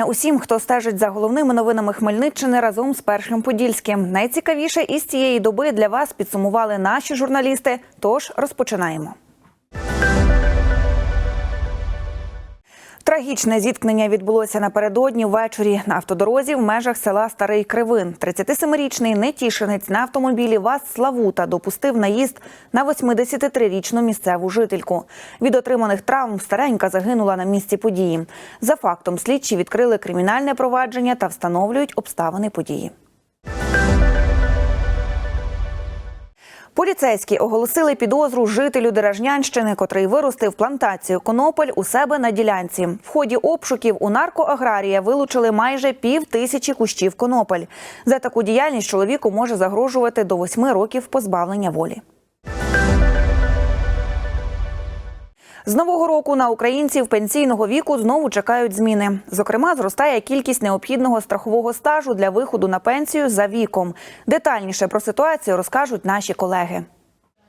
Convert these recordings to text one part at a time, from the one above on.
Вітання усім, хто стежить за головними новинами Хмельниччини разом з першим подільським. Найцікавіше із цієї доби для вас підсумували наші журналісти. Тож розпочинаємо. Трагічне зіткнення відбулося напередодні ввечері на автодорозі в межах села Старий Кривин. 37-річний нетішинець на автомобілі ВАЗ Славута допустив наїзд на 83-річну місцеву жительку. Від отриманих травм старенька загинула на місці події. За фактом слідчі відкрили кримінальне провадження та встановлюють обставини події. Поліцейські оголосили підозру жителю Деражнянщини, котрий виростив плантацію конопель у себе на ділянці. В ході обшуків у наркоаграрія вилучили майже пів тисячі кущів конопель. За таку діяльність чоловіку може загрожувати до восьми років позбавлення волі. З нового року на українців пенсійного віку знову чекають зміни. Зокрема, зростає кількість необхідного страхового стажу для виходу на пенсію за віком. Детальніше про ситуацію розкажуть наші колеги.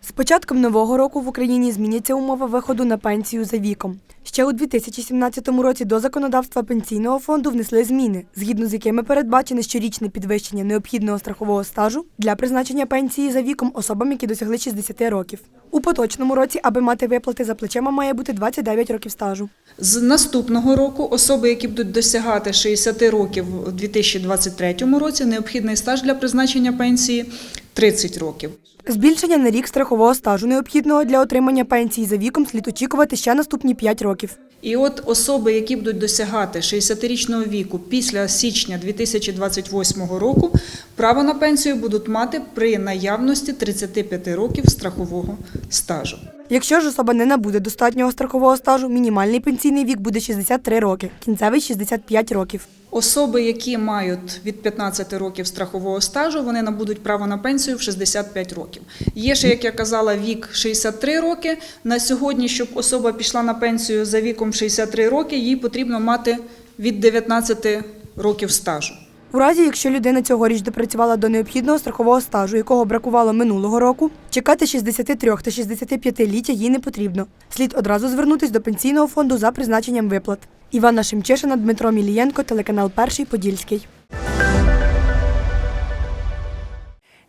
З початком нового року в Україні зміняться умови виходу на пенсію за віком. Ще у 2017 році до законодавства пенсійного фонду внесли зміни, згідно з якими передбачене щорічне підвищення необхідного страхового стажу для призначення пенсії за віком особам, які досягли 60 років. У поточному році, аби мати виплати за плечима, має бути 29 років стажу. З наступного року особи, які будуть досягати 60 років у 2023 році, необхідний стаж для призначення пенсії 30 років. Збільшення на рік страхового стажу необхідного для отримання пенсії за віком слід очікувати ще наступні 5 років. І от особи, які будуть досягати 60-річного віку після січня 2028 року, право на пенсію будуть мати при наявності 35 років страхового стажу. Якщо ж особа не набуде достатнього страхового стажу, мінімальний пенсійний вік буде 63 роки, кінцевий 65 років. Особи, які мають від 15 років страхового стажу, вони набудуть право на пенсію в 65 років. Є ще, як я казала, вік 63 роки. На сьогодні, щоб особа пішла на пенсію за віком 63 роки, їй потрібно мати від 19 років стажу. У разі, якщо людина цьогоріч допрацювала до необхідного страхового стажу, якого бракувало минулого року, чекати 63 та 65-ліття їй не потрібно. Слід одразу звернутись до пенсійного фонду за призначенням виплат. Івана Шемчишина, Дмитро Мілієнко, телеканал Перший Подільський.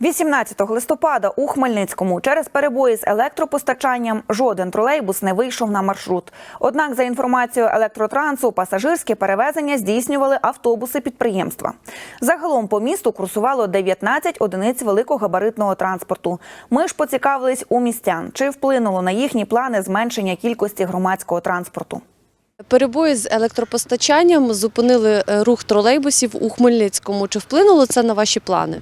18 листопада у Хмельницькому через перебої з електропостачанням жоден тролейбус не вийшов на маршрут. Однак, за інформацією електротрансу, пасажирське перевезення здійснювали автобуси підприємства. Загалом по місту курсувало 19 одиниць великогабаритного транспорту. Ми ж поцікавились у містян, чи вплинуло на їхні плани зменшення кількості громадського транспорту. Перебої з електропостачанням зупинили е, рух тролейбусів у Хмельницькому. Чи вплинуло це на ваші плани?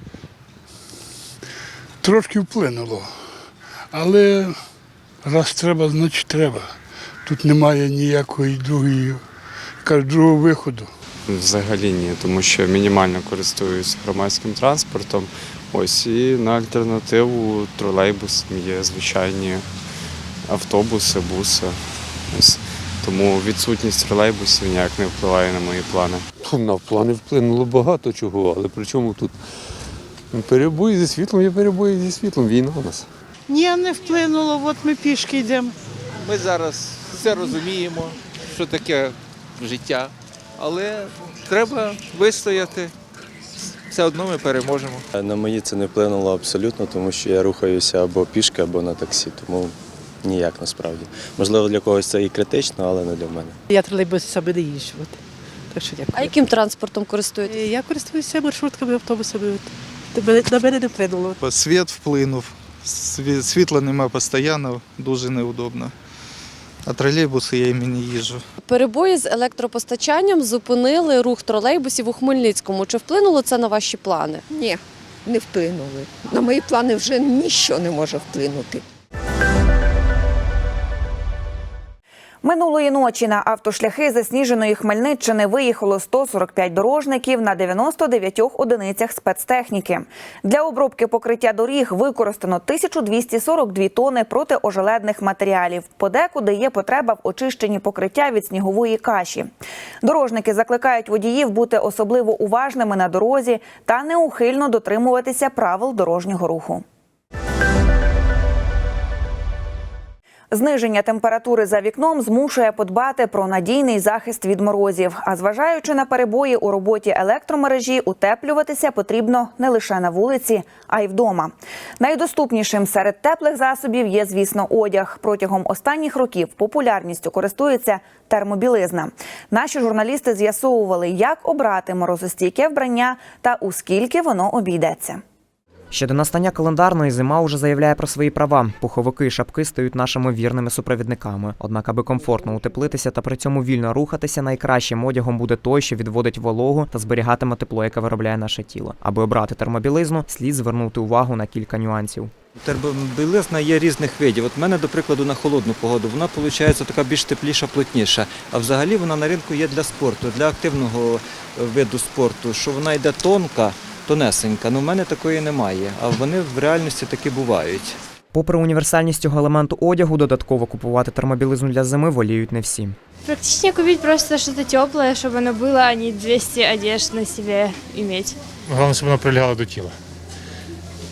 Трошки вплинуло. Але раз треба, значить треба. Тут немає ніякої другої, другого виходу. Взагалі ні, тому що мінімально користуюсь громадським транспортом. Ось і на альтернативу тролейбус є звичайні автобуси, буси. Ось. Тому відсутність тролейбусів ніяк не впливає на мої плани. На плани вплинуло багато чого, але при чому тут перебої зі світлом, є перебої зі світлом, війна у нас. Ні, не вплинуло, от ми пішки йдемо. Ми зараз все розуміємо, що таке життя, але треба вистояти. Все одно ми переможемо. На мої це не вплинуло абсолютно, тому що я рухаюся або пішки, або на таксі, тому ніяк насправді. Можливо, для когось це і критично, але не для мене. Я тролейбусами не їжджу. Так що А яким транспортом користуєтесь? Е, Я користуюся маршрутками, автобусами. Та мене- не вплинуло. Світ вплинув. Світла нема постійно, дуже неудобно. А тролейбуси я імені їжу. Перебої з електропостачанням зупинили рух тролейбусів у Хмельницькому. Чи вплинуло це на ваші плани? Ні, не вплинули. На мої плани вже нічого не може вплинути. Минулої ночі на автошляхи засніженої Хмельниччини виїхало 145 дорожників на 99 одиницях спецтехніки. Для обробки покриття доріг використано 1242 тони протиожеледних матеріалів. Подекуди є потреба в очищенні покриття від снігової каші. Дорожники закликають водіїв бути особливо уважними на дорозі та неухильно дотримуватися правил дорожнього руху. Зниження температури за вікном змушує подбати про надійний захист від морозів. А зважаючи на перебої у роботі електромережі, утеплюватися потрібно не лише на вулиці, а й вдома. Найдоступнішим серед теплих засобів є, звісно, одяг. Протягом останніх років популярністю користується термобілизна. Наші журналісти з'ясовували, як обрати морозостійке вбрання та у скільки воно обійдеться. Ще до настання календарної зима уже заявляє про свої права. Пуховики і шапки стають нашими вірними супровідниками. Однак, аби комфортно утеплитися та при цьому вільно рухатися, найкращим одягом буде той, що відводить вологу та зберігатиме тепло, яке виробляє наше тіло. Аби обрати термобілизну, слід звернути увагу на кілька нюансів. Термобілизна є різних видів. От в мене, до прикладу, на холодну погоду, вона виходить така більш тепліша, плотніша. А взагалі вона на ринку є для спорту, для активного е, виду спорту, що вона йде тонка, тонесенька. Ну в мене такої немає, а вони в реальності таки бувають. Попри універсальність цього елементу одягу, додатково купувати термобілизну для зими воліють не всі. Практичнее купить просто что-то теплое, чтобы оно было, а не 200 одежд на себе иметь. Головне, щоб воно прилягало до тіла.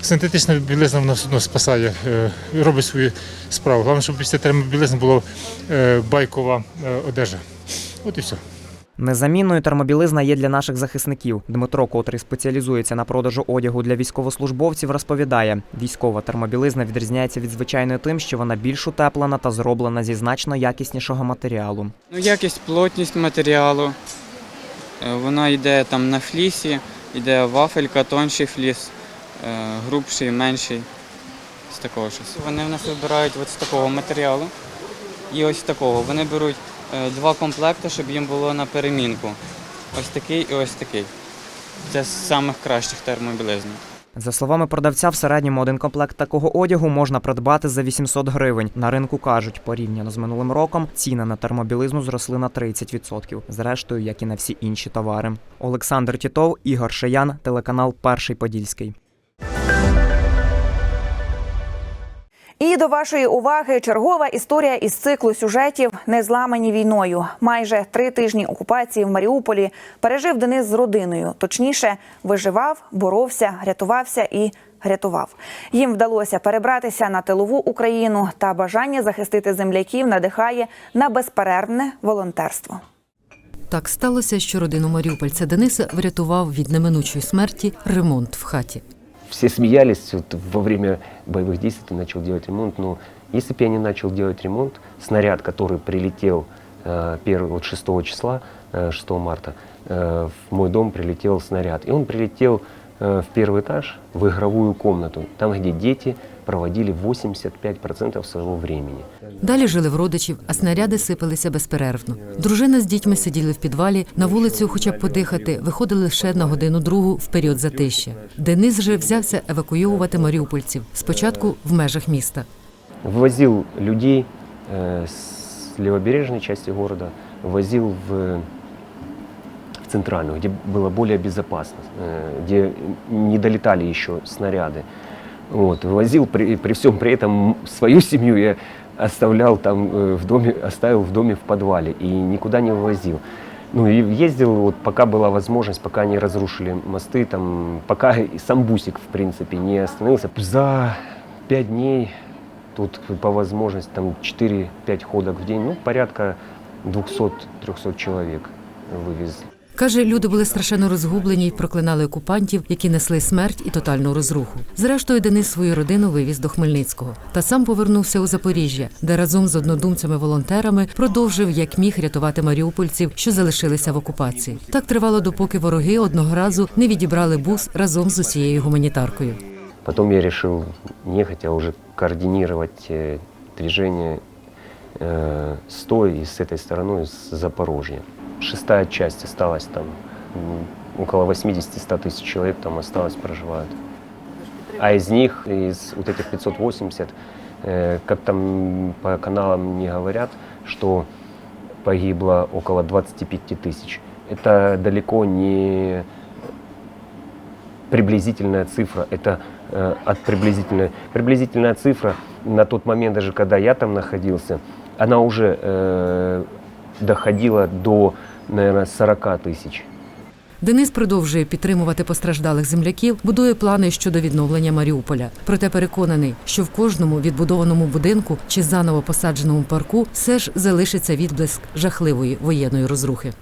Синтетична білизна вона все одно спасає, е, робить свою справу. Головне, щоб після термобілизни була е, байкова е, одежа. От і все. Незамінною термобілизна є для наших захисників. Дмитро, котрий спеціалізується на продажу одягу для військовослужбовців, розповідає: військова термобілизна відрізняється від звичайної тим, що вона більш утеплена та зроблена зі значно якіснішого матеріалу. Ну, якість, плотність матеріалу. Е, Вона йде там на флісі, йде вафелька, тонший фліс, е, грубший, менший. З такого щось. Вони в нас вибирають от з такого матеріалу і ось такого. Вони беруть два комплекти, щоб їм було на перемінку. Ось такий і ось такий. Це з самих кращих термобілизн. За словами продавця, в середньому один комплект такого одягу можна придбати за 800 гривень. На ринку кажуть, порівняно з минулим роком ціни на термобілизну зросли на 30%. Зрештою, як і на всі інші товари. Олександр Тітов, Ігор Шиян, телеканал Перший Подільський. І до вашої уваги чергова історія із циклу сюжетів не зламані війною. Майже три тижні окупації в Маріуполі пережив Денис з родиною. Точніше, виживав, боровся, рятувався і рятував. Їм вдалося перебратися на тилову Україну та бажання захистити земляків надихає на безперервне волонтерство. Так сталося, що родину Маріупольця Дениса врятував від неминучої смерті ремонт в хаті. Все смеялись вот во время боевых действий, ты начал делать ремонт. Но если бы я не начал делать ремонт, снаряд, который прилетел э, первый, вот 6 числа, э, 6 марта, э, в мой дом прилетел снаряд. И он прилетел в первый этаж, в игровую комнату, там, где дети проводили 85% своего времени. Далі жили в родичів, а снаряди сипалися безперервно. Дружина з дітьми сиділи в підвалі, на вулицю, хоча б подихати, виходили лише на годину другу в період затища. Денис же взявся евакуйовувати маріупольців спочатку в межах міста. Ввозил людей э, с левобережной части города, возил в, в центральную, где было более безопасно, э, где не долетали еще снаряды. Вот, вывозил при, при всем при этом свою семью я оставлял там э, в доме, оставил в доме в подвале и никуда не вывозил. Ну и ездил, вот пока была возможность, пока не разрушили мосты, там, пока и сам Бусик, в принципе, не остановился. За пять дней тут по возможности там 4-5 ходок в день, ну, порядка 200-300 человек вывезли. Каже, люди були страшенно розгублені й проклинали окупантів, які несли смерть і тотальну розруху. Зрештою, Денис свою родину вивіз до Хмельницького та сам повернувся у Запоріжжя, де разом з однодумцями-волонтерами продовжив як міг рятувати маріупольців, що залишилися в окупації. Так тривало, допоки вороги одного разу не відібрали бус разом з усією гуманітаркою. Потом я решил нехотя уже координировать э, движение э, с той и с этой стороной, с Запорожья. Шестая часть осталась там, м, около 80-100 тысяч человек там осталось, проживают. А из них, из вот этих 580, э, как там по каналам не говорят, что погибло около 25 тысяч. Это далеко не приблизительная цифра. Это э, от приблизительной. Приблизительная цифра на тот момент, даже когда я там находился, она уже э, доходила до, наверное, 40 тисяч. Денис продовжує підтримувати постраждалих земляків, будує плани щодо відновлення Маріуполя. Проте переконаний, що в кожному відбудованому будинку чи заново посадженому парку все ж залишиться відблиск жахливої воєнної розрухи.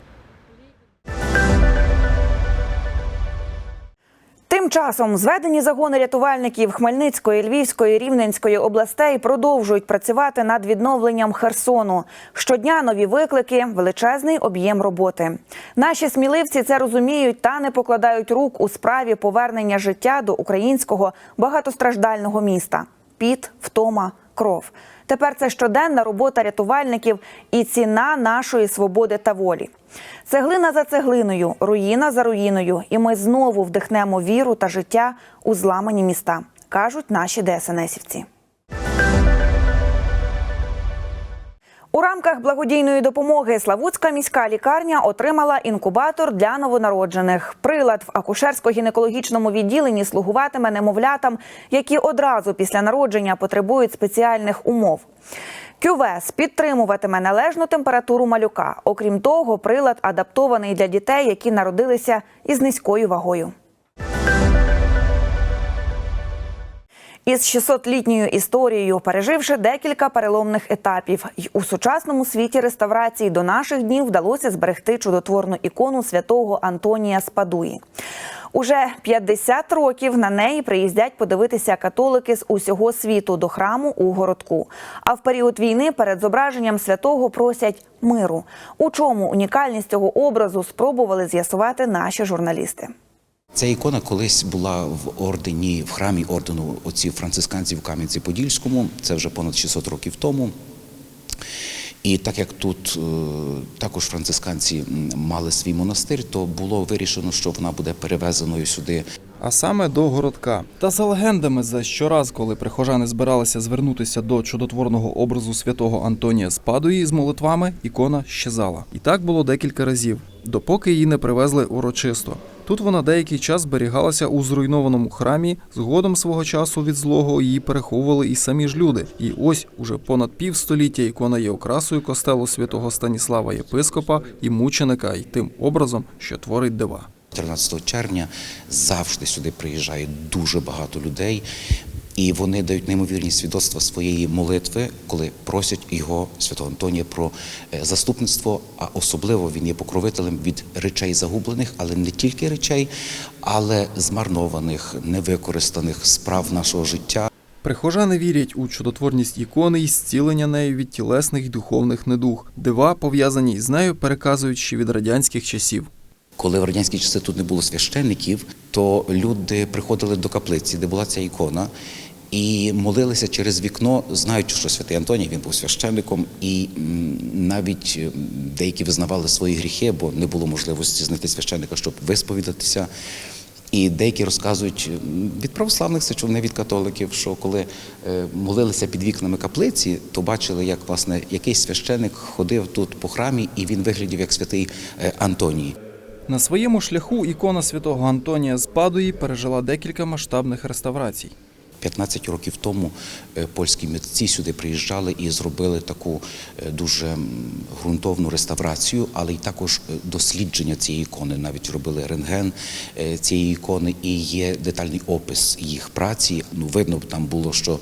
Часом зведені загони рятувальників Хмельницької, Львівської, Рівненської областей продовжують працювати над відновленням Херсону. Щодня нові виклики, величезний об'єм роботи. Наші сміливці це розуміють та не покладають рук у справі повернення життя до українського багатостраждального міста. Піт, втома, кров. Тепер це щоденна робота рятувальників і ціна нашої свободи та волі. Цеглина за цеглиною, руїна за руїною, і ми знову вдихнемо віру та життя у зламані міста, кажуть наші ДСНСівці. У рамках благодійної допомоги Славутська міська лікарня отримала інкубатор для новонароджених. Прилад в акушерсько-гінекологічному відділенні слугуватиме немовлятам, які одразу після народження потребують спеціальних умов. Кювес підтримуватиме належну температуру малюка. Окрім того, прилад адаптований для дітей, які народилися із низькою вагою. Із 600-літньою історією, переживши декілька переломних етапів, й у сучасному світі реставрації до наших днів вдалося зберегти чудотворну ікону святого Антонія Спадуї. Уже 50 років на неї приїздять подивитися католики з усього світу до храму у городку. А в період війни перед зображенням святого просять миру. У чому унікальність цього образу спробували з'ясувати наші журналісти. Ця ікона колись була в ордені, в храмі ордену отців францисканців в Кам'янці-Подільському. Це вже понад 600 років тому. І так як тут е, також францисканці мали свій монастир, то було вирішено, що вона буде перевезеною сюди а саме до городка. Та за легендами, за щораз, коли прихожани збиралися звернутися до чудотворного образу святого Антонія з Падуї з молитвами, ікона щезала. І так було декілька разів, допоки її не привезли урочисто. Тут вона деякий час зберігалася у зруйнованому храмі. Згодом свого часу від злого її переховували і самі ж люди. І ось уже понад півстоліття ікона є окрасою костелу святого Станіслава Єпископа і мученика, і тим образом, що творить дива. 13 червня завжди сюди приїжджає дуже багато людей, і вони дають неймовірні свідоцтва своєї молитви, коли просять його, святого Антонія, про е, заступництво. А особливо він є покровителем від речей загублених, але не тільки речей, але змарнованих, невикористаних справ нашого життя. Прихожани вірять у чудотворність ікони і зцілення нею від тілесних й духовних недуг. Дива, пов'язані з нею, переказують ще від радянських часів. Коли в радянські часи тут не було священників, то люди приходили до каплиці, де була ця ікона, і молилися через вікно, знаючи, що святий Антоній він був священником, і навіть деякі визнавали свої гріхи, бо не було можливості знайти священника, щоб висповідатися. І деякі розказують від православних це не від католиків, що коли е, молилися під вікнами каплиці, то бачили, як власне якийсь священик ходив тут по храмі, і він виглядів як святий е, Антоній. На своєму шляху ікона святого Антонія з Падуї пережила декілька масштабних реставрацій. 15 років тому е, польські митці сюди приїжджали і зробили таку е, дуже ґрунтовну реставрацію, але й також е, дослідження цієї ікони. Навіть робили рентген цієї ікони, і є детальний опис їх праці. Ну видно там було, що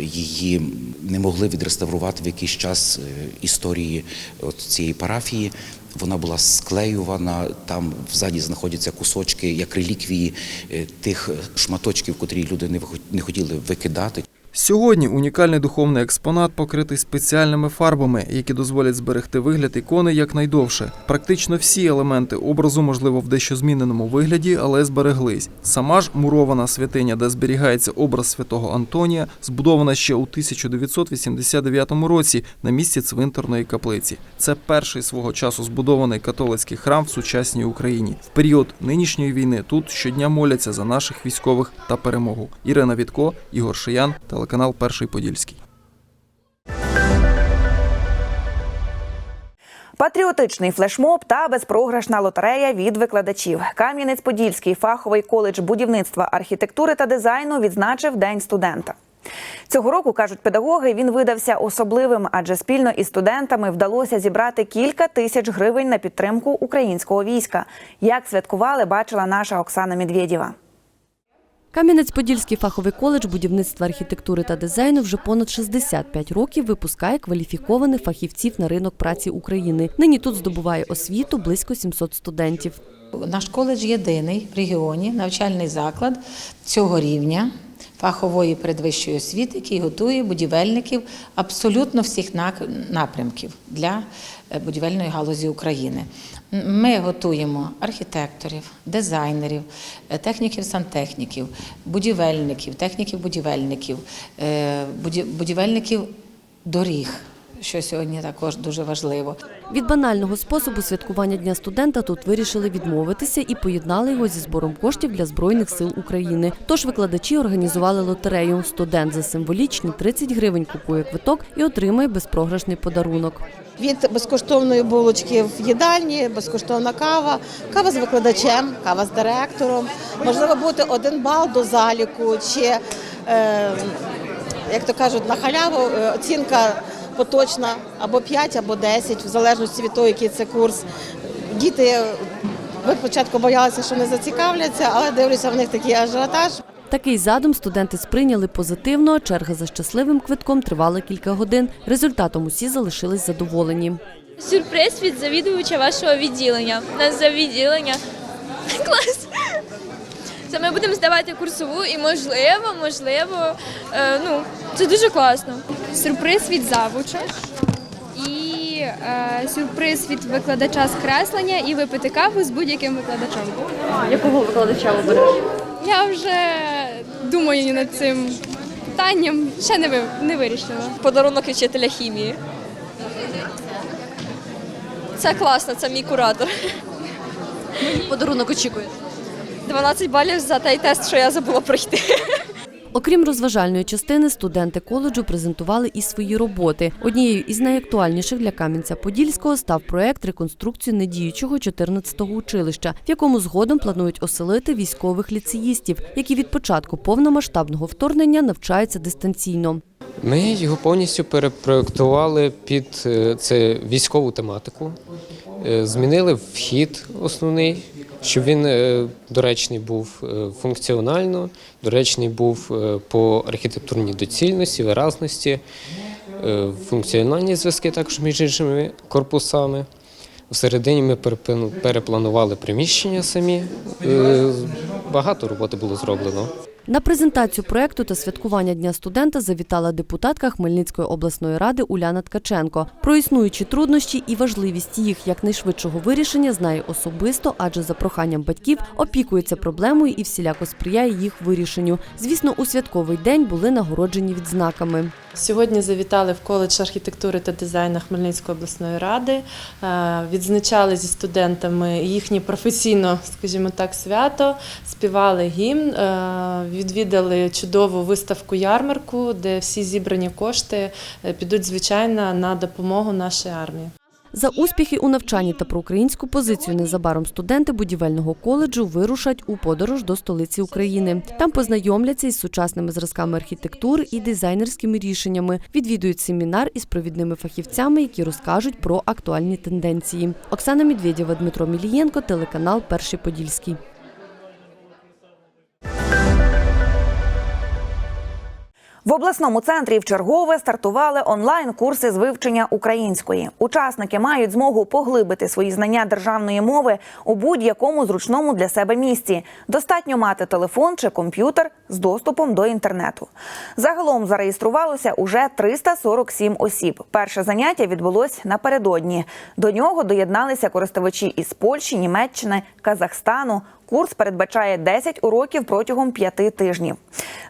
її не могли відреставрувати в якийсь час історії от цієї парафії. Вона була склеювана, там взаді знаходяться кусочки, як реліквії е, тих шматочків, котрі люди не хотіли викидати. Сьогодні унікальний духовний експонат покритий спеціальними фарбами, які дозволять зберегти вигляд ікони якнайдовше. Практично всі елементи образу, можливо, в дещо зміненому вигляді, але збереглись. Сама ж мурована святиня, де зберігається образ святого Антонія, збудована ще у 1989 році на місці цвинтарної каплиці. Це перший свого часу збудований католицький храм в сучасній Україні. В період нинішньої війни тут щодня моляться за наших військових та перемогу. Ірина Вітко, Ігор Шиян, телеканал Перший Подільський. Патріотичний флешмоб та безпрограшна лотерея від викладачів. Кам'янець-Подільський фаховий коледж будівництва, архітектури та дизайну відзначив День студента. Цього року кажуть педагоги, він видався особливим, адже спільно із студентами вдалося зібрати кілька тисяч гривень на підтримку українського війська. Як святкували, бачила наша Оксана Медведєва. Кам'янець-Подільський фаховий коледж будівництва архітектури та дизайну вже понад 65 років випускає кваліфікованих фахівців на ринок праці України. Нині тут здобуває освіту близько 700 студентів. Наш коледж єдиний в регіоні навчальний заклад цього рівня фахової передвищої освіти, який готує будівельників абсолютно всіх напрямків для е, будівельної галузі України. Ми готуємо архітекторів, дизайнерів, е, техніків сантехніків, будівельників, техніків будівельників, е, будівельників доріг, що сьогодні також дуже важливо. Від банального способу святкування Дня студента тут вирішили відмовитися і поєднали його зі збором коштів для Збройних сил України. Тож викладачі організували лотерею. Студент за символічні 30 гривень купує квиток і отримує безпрограшний подарунок. Від безкоштовної булочки в їдальні, безкоштовна кава, кава з викладачем, кава з директором. Можливо, бути один бал до заліку, чи, е, як то кажуть, на халяву е, оцінка поточна або 5, або 10, в залежності від того, який це курс. Діти ви спочатку боялися, що не зацікавляться, але дивлюся, в них такий ажіотаж. Такий задум студенти сприйняли позитивно. Черга за щасливим квитком тривала кілька годин. Результатом усі залишились задоволені. Сюрприз від завідувача вашого відділення. У нас за відділення. Клас. Це ми будемо здавати курсову і можливо, можливо, е, ну, це дуже класно. Сюрприз від завуча і е, сюрприз від викладача з креслення і випити каву з будь-яким викладачем. Якого викладача обереш? Я вже думаю над цим питанням, ще не, ви, не вирішила. Подарунок від вчителя хімії. Це класно, це мій куратор. Подарунок очікує. 12 балів за той тест, що я забула пройти. Окрім розважальної частини, студенти коледжу презентували і свої роботи. Однією із найактуальніших для Кам'янця-Подільського став проект реконструкції недіючого 14-го училища, в якому згодом планують оселити військових ліцеїстів, які від початку повномасштабного вторгнення навчаються дистанційно. Ми його повністю перепроектували під е, це військову тематику. Е, Змінили вхід основний, щоб він е, доречний був е, функціонально, доречний був е, по архітектурній доцільності, виразності, функціональні зв'язки також між іншими корпусами. Всередині ми перепланували приміщення самі. Багато роботи було зроблено. На презентацію проекту та святкування Дня студента завітала депутатка Хмельницької обласної ради Уляна Ткаченко. Про існуючі труднощі і важливість їх якнайшвидшого вирішення знає особисто, адже за проханням батьків опікується проблемою і всіляко сприяє їх вирішенню. Звісно, у святковий день були нагороджені відзнаками. Сьогодні завітали в коледж архітектури та дизайну Хмельницької обласної ради. Е, Відзначали зі студентами їхнє професійно, скажімо так, свято, співали гімн, е, відвідали чудову виставку ярмарку, де всі зібрані кошти е, підуть звичайно на допомогу нашій армії. За успіхи у навчанні та про українську позицію незабаром студенти будівельного коледжу вирушать у подорож до столиці України. Там познайомляться із сучасними зразками архітектури і дизайнерськими рішеннями. Відвідують семінар із провідними фахівцями, які розкажуть про актуальні тенденції. Оксана Медведєва, Дмитро Мілієнко, телеканал Перший Подільський. В обласному центрі вчергове стартували онлайн-курси з вивчення української. Учасники мають змогу поглибити свої знання державної мови у будь-якому зручному для себе місці. Достатньо мати телефон чи комп'ютер з доступом до інтернету. Загалом зареєструвалося уже 347 осіб. Перше заняття відбулось напередодні. До нього доєдналися користувачі із Польщі, Німеччини, Казахстану. Курс передбачає 10 уроків протягом 5 тижнів.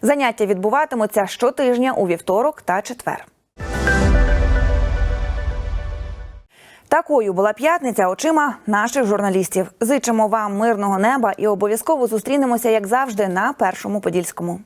Заняття відбуватимуться щотижня у вівторок та четвер. Такою була п'ятниця очима наших журналістів. Зичимо вам мирного неба і обов'язково зустрінемося, як завжди, на першому подільському.